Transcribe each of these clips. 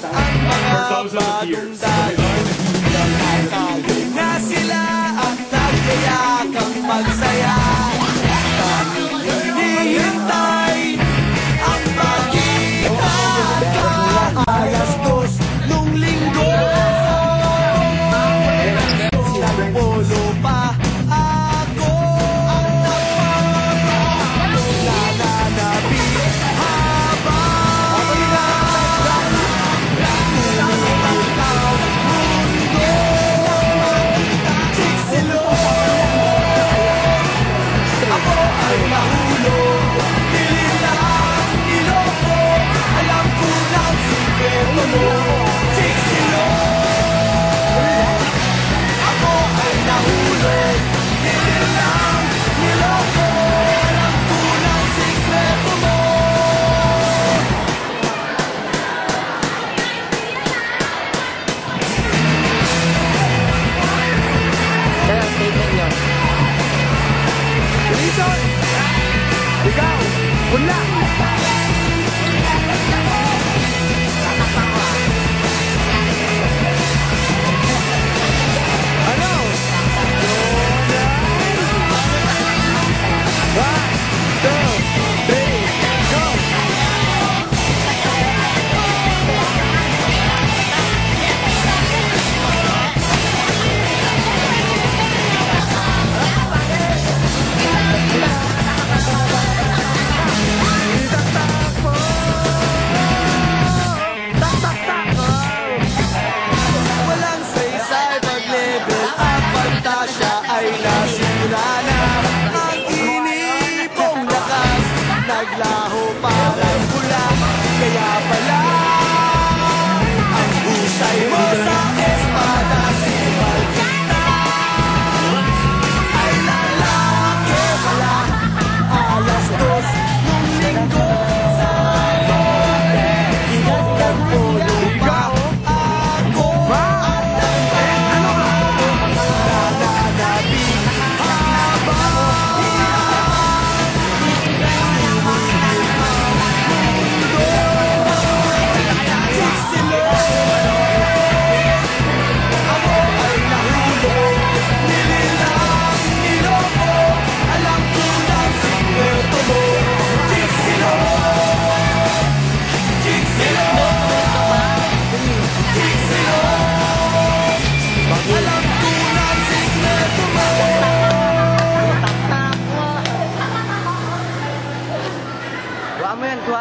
Thousands of years.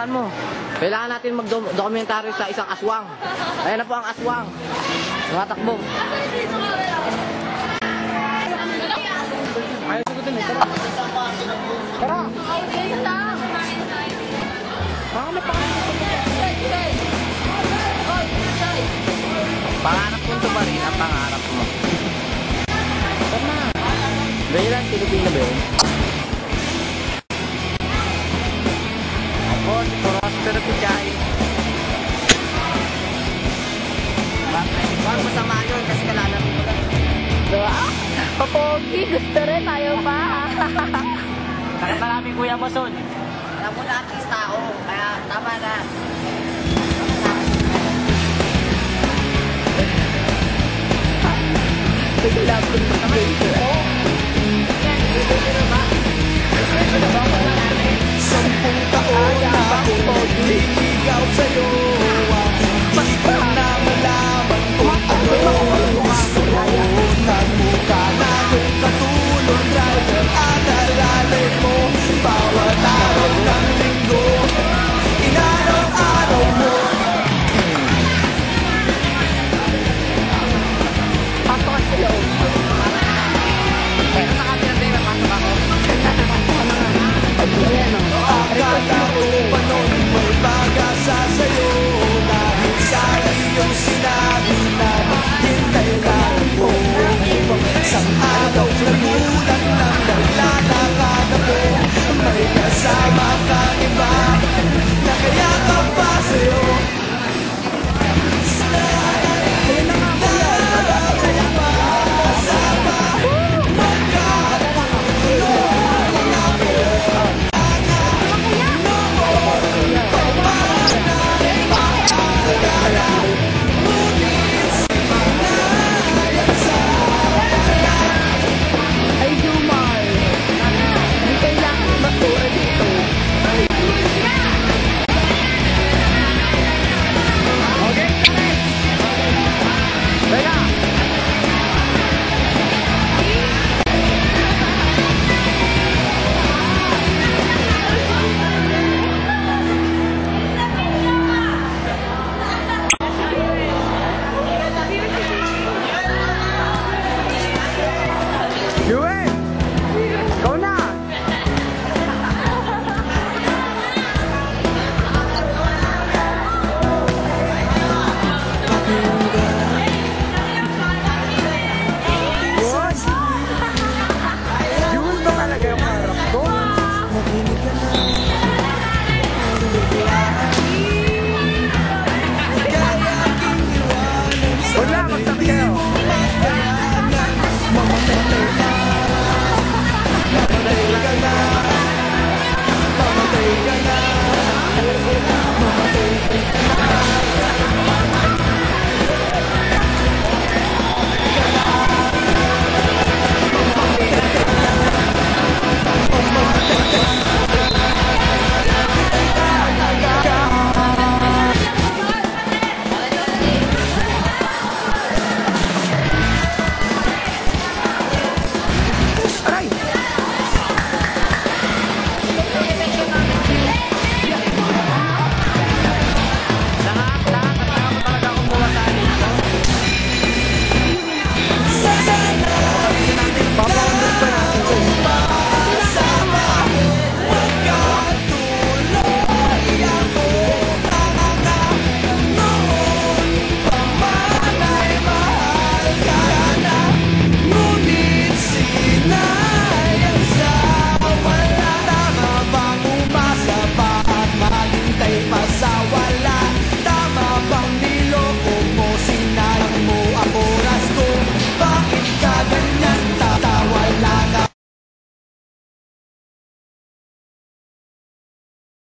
tandaan mo, kailangan natin magdokumentaryo sa isang aswang. Ayan na po ang aswang. Tumatakbo. Ayaw sagutin eh. Tara. Tara. Tara. Tara. Tara. Tara. Tara. Pogi, gusto rin, ayaw pa. Kaya marami kuya mo, Son. Alam mo na, at tao. Kaya tama na.